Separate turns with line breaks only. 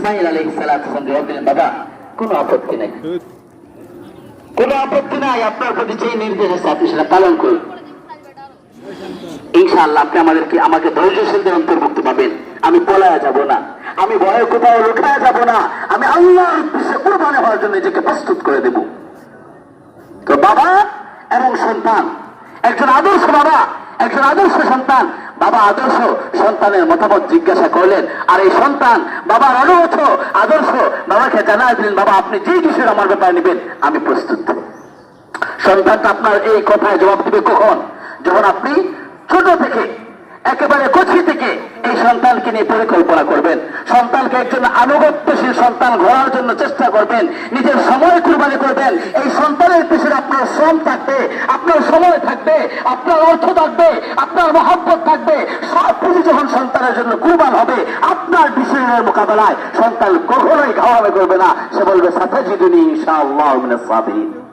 ইসমাইল আলী সালাম জবাব দিলেন, বাবা, কোনো আপত্তি নেই। কোনো আপত্তি নাই, আপনার প্রতি যে নির্দেশ আছে, আপনি সেটা পালন করুন। ইনশাআল্লাহ, আপনি আমাদেরকে, আমাকে ধৈর্যশীলদের অন্তর্ভুক্ত পাবেন। আমি পলায়া যাব না। আমি ভয়ে কোথাও লুকায়া যাব না। আমি আল্লাহর উদ্দেশ্যে কোরবানি হওয়ার জন্য নিজেকে প্রস্তুত করে দেব। তো বাবা এবং সন্তান, একজন আদর্শ বাবা একজন আদর্শ সন্তান, বাবা আদর্শ সন্তানের মতামত জিজ্ঞাসা করলেন, আর এই সন্তান বাবার অনুরোধ আদর্শ? বাবাকে জানাই দিলেন, বাবা, আপনি যে বিষয়ে আমার ব্যাপারে নেবেন, আমি প্রস্তুত। সন্তানটা আপনার এই কথায় জবাব দিবে কখন? যখন আপনি ছোট থেকে, একেবারে কচি থেকে এই সন্তানকে নিয়ে পরিকল্পনা করবেন। সন্তানকে একজন আনুগত্যশীল সন্তান ঘোরার জন্য চেষ্টা করবেন। নিজের সময় কুরবানি করবেন এই সন্তানের পিছনে আপনার শ্রম থাকবে, আপনার সময় থাকবে, আপনার অর্থ থাকবে, আপনার মহাব্বত থাকবে। সব কিছু যখন সন্তানের জন্য কুরবান হবে, আপনার বিষয়ের মোকাবেলায় সন্তান কখনোই ঘাওয়াবে করবে না। সে বলবে সাথে জিদুনি ইনশাআল্লাহ সাবিরিন।